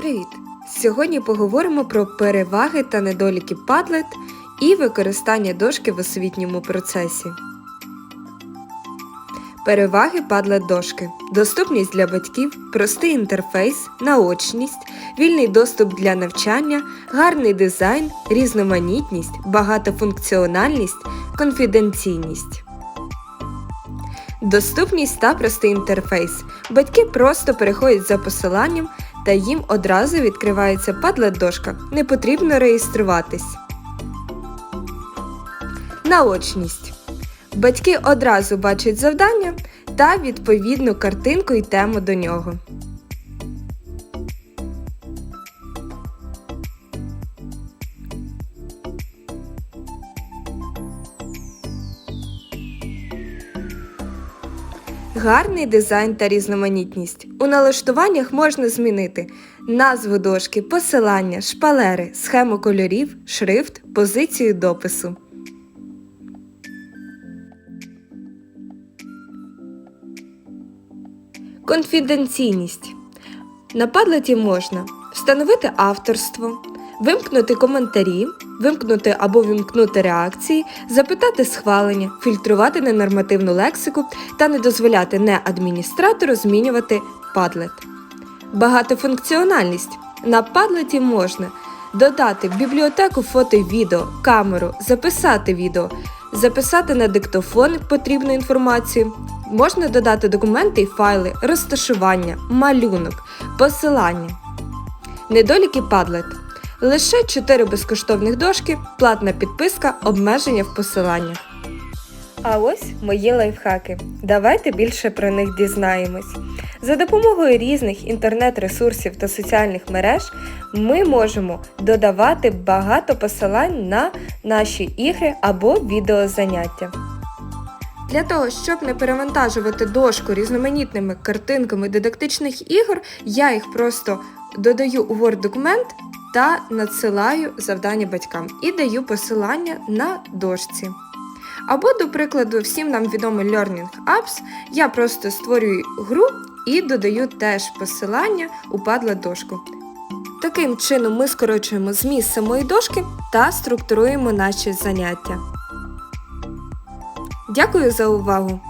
Привіт! Сьогодні поговоримо про переваги та недоліки Padlet і використання дошки в освітньому процесі. Переваги Padlet дошки. Доступність для батьків, простий інтерфейс, наочність, вільний доступ для навчання, гарний дизайн, різноманітність, багатофункціональність, конфіденційність. Доступність та простий інтерфейс. Батьки просто переходять за посиланням та їм одразу відкривається Padlet дошка. Не потрібно реєструватись. Наочність. Батьки одразу бачать завдання та відповідну картинку і тему до нього. Гарний дизайн та різноманітність. У налаштуваннях можна змінити назву дошки, посилання, шпалери, схему кольорів, шрифт, позицію допису. Конфіденційність. На падлеті можна встановити авторство, вимкнути коментарі, вимкнути або вимкнути реакції, запитати схвалення, фільтрувати ненормативну лексику та не дозволяти не адміністратору змінювати падлет. Багатофункціональність. На падлеті можна додати в бібліотеку фото й відео, камеру, записати відео, записати на диктофон потрібну інформацію. Можна додати документи й файли, розташування, малюнок, посилання. Недоліки Padlet. Лише 4 безкоштовних дошки, платна підписка, обмеження в посиланнях. А ось мої лайфхаки. Давайте більше про них дізнаємось. За допомогою різних інтернет-ресурсів та соціальних мереж ми можемо додавати багато посилань на наші ігри або відеозаняття. Для того, щоб не перевантажувати дошку різноманітними картинками дидактичних ігор, я їх просто додаю у Word документ та надсилаю завдання батькам і даю посилання на дошці. Або, до прикладу, всім нам відомий Learning Apps, я просто створюю гру і додаю теж посилання у Padlet дошку. Таким чином ми скорочуємо зміст самої дошки та структуруємо наші заняття. Дякую за увагу!